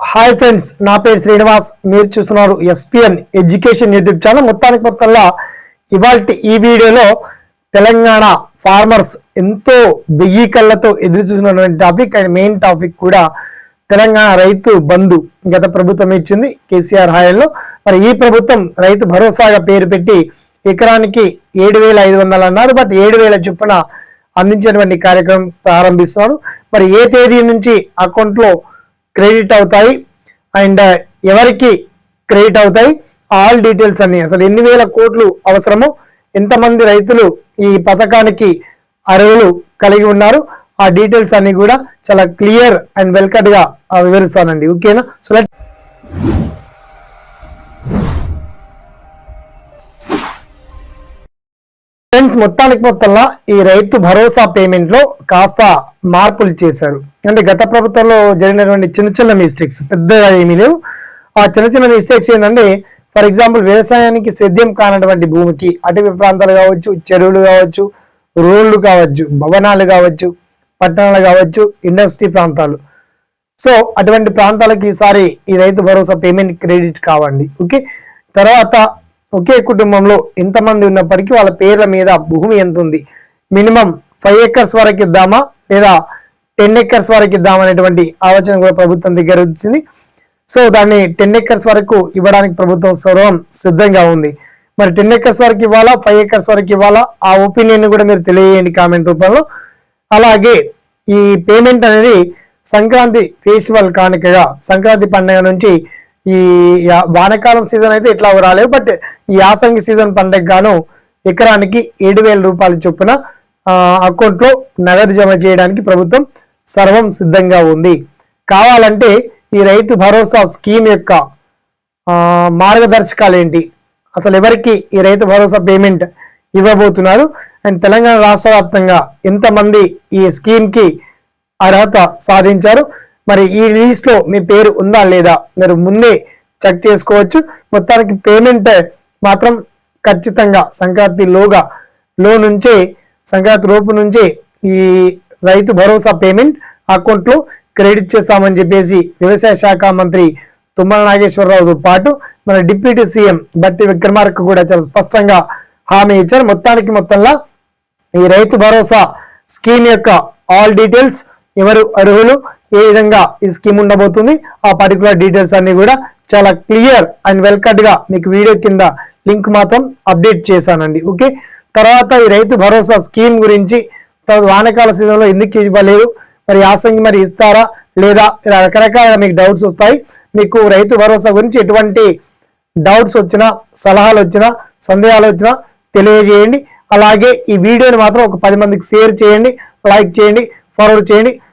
Hi friends నా పేరు శ్రీనివాస్. మీరు చూస్తున్నారు ఎస్పిఎన్ ఎడ్యుకేషన్ యూట్యూబ్ ఛానల్. మొత్తానికి మొత్తంలో ఇవాళ ఈ వీడియోలో తెలంగాణ ఫార్మర్స్ ఎంతో వెయ్యి కళ్ళతో ఎదురు చూసినటువంటి టాపిక్ అండ్ మెయిన్ టాపిక్ కూడా తెలంగాణ రైతు బంధు గత ప్రభుత్వం ఇచ్చింది కేసీఆర్ హాయంలో. మరి ఈ ప్రభుత్వం రైతు భరోసాగా పేరు పెట్టి ఎకరానికి ఏడు వేల ఐదు వందలు అన్నారు. బట్ ఏడు వేల చొప్పున అందించేటువంటి కార్యక్రమం ప్రారంభిస్తున్నారు. మరి ఏ తేదీ నుంచి అకౌంట్లో క్రెడిట్ అవుతాయి అండ్ ఎవరికి క్రెడిట్ అవుతాయి? ఆల్ డీటెయిల్స్ అన్ని. అసలు ఎన్ని వేల కోట్లు అవసరమో ఎంతమంది రైతులు ఈ పథకానికి అర్హులు కలిగి ఉన్నారు? ఆ డీటెయిల్స్ అన్ని కూడా చాలా క్లియర్ అండ్ వెల్కట్గా వివరిస్తానండి. ఓకేనా? సో లెట్ ఫ్రెండ్స్ మొత్తానికి మొత్తంలో ఈ రైతు భరోసా పేమెంట్లో కాస్త మార్పులు చేశారు. అంటే గత ప్రభుత్వంలో జరిగినటువంటి చిన్న చిన్న మిస్టేక్స్ పెద్దగా ఏమీ లేవు. ఆ చిన్న చిన్న మిస్టేక్స్ ఏంటంటే ఫర్ ఎగ్జాంపుల్ వ్యవసాయానికి సేద్యం కానటువంటి భూమికి అటవీ ప్రాంతాలు కావచ్చు చెరువులు కావచ్చు రోడ్లు కావచ్చు భవనాలు కావచ్చు పట్టణాలు కావచ్చు ఇండస్ట్రీ ప్రాంతాలు. సో అటువంటి ప్రాంతాలకి ఈసారి ఈ రైతు భరోసా పేమెంట్ క్రెడిట్ కావండి. ఓకే తర్వాత ఒకే కుటుంబంలో ఎంతమంది ఉన్నప్పటికీ వాళ్ళ పేర్ల మీద భూమి ఎంత ఉంది మినిమం ఫైవ్ ఎకర్స్ వరకు ఇద్దామా? లేదా టెన్ ఎకర్స్ వరకు ఇద్దాం అనేటువంటి ఆలోచన కూడా ప్రభుత్వం దగ్గర వచ్చింది. సో దాన్ని టెన్ ఎకర్స్ వరకు ఇవ్వడానికి ప్రభుత్వం సర్వం సిద్ధంగా ఉంది. మరి టెన్ ఎకర్స్ వరకు ఇవ్వాలా? ఫైవ్ ఎకర్స్ వరకు ఇవ్వాలా? ఆ ఒపీనియన్ కూడా మీరు తెలియజేయండి కామెంట్ రూపంలో. అలాగే ఈ పేమెంట్ అనేది సంక్రాంతి ఫెస్టివల్ కానుకగా సంక్రాంతి పండుగ నుంచి ఈ యా- వానాకాలం సీజన్ అయితే ఇట్లా రాలేదు బట్ ఈ యాసంగి సీజన్ పండగ గాను ఎకరానికి ఏడు వేల రూపాయల చొప్పున అకౌంట్లో నగదు జమ చేయడానికి ప్రభుత్వం సర్వం సిద్ధంగా ఉంది. కావాలంటే ఈ రైతు భరోసా స్కీమ్ యొక్క మార్గదర్శకాలు ఏంటి? అసలు ఎవరికి ఈ రైతు భరోసా పేమెంట్ ఇవ్వబోతున్నారు? అండ్ తెలంగాణ రాష్ట్ర వ్యాప్తంగా ఎంతమంది ఈ స్కీమ్కి అర్హత సాధించారు? మరి ఈ లిస్ట్లో మీ పేరు ఉందా లేదా మీరు ముందే చెక్ చేసుకోవచ్చు. మొత్తానికి పేమెంట్ మాత్రం ఖచ్చితంగా సంక్రాంతి లోగా లో నుంచే సంక్రాంతి లోపు నుంచే ఈ రైతు భరోసా పేమెంట్ అకౌంట్లో క్రెడిట్ చేస్తామని చెప్పేసి వ్యవసాయ శాఖ మంత్రి తుమ్మల నాగేశ్వరరావుతో పాటు మన డిప్యూటీ సీఎం బట్టి విక్రమార్క కూడా చాలా స్పష్టంగా హామీ ఇచ్చారు. మొత్తానికి మొత్తంలో ఈ రైతు భరోసా స్కీమ్ యొక్క ఆల్ డీటెయిల్స్ ఎవరు అర్హులు ఏ విధంగా ఈ స్కీమ్ ఉండబోతుంది ఆ పర్టికులర్ డీటెయిల్స్ అన్ని కూడా చాలా క్లియర్ అండ్ వెల్కట్గా మీకు వీడియో కింద లింక్ మాత్రం అప్డేట్ చేశానండి. ఓకే? తర్వాత ఈ రైతు భరోసా స్కీమ్ గురించి తర్వాత వానకాల సీజన్లో ఎందుకు ఇవ్వలేదు? మరి యాసంగి మరి ఇస్తారా? లేదా ఇలా రకరకాల మీకు డౌట్స్ వస్తాయి. మీకు రైతు భరోసా గురించి ఎటువంటి డౌట్స్ వచ్చినా సలహాలు వచ్చినా సందేహాలు వచ్చినా తెలియజేయండి. అలాగే ఈ వీడియోని మాత్రం ఒక పది మందికి షేర్ చేయండి లైక్ చేయండి ఫార్వర్డ్ చేయండి.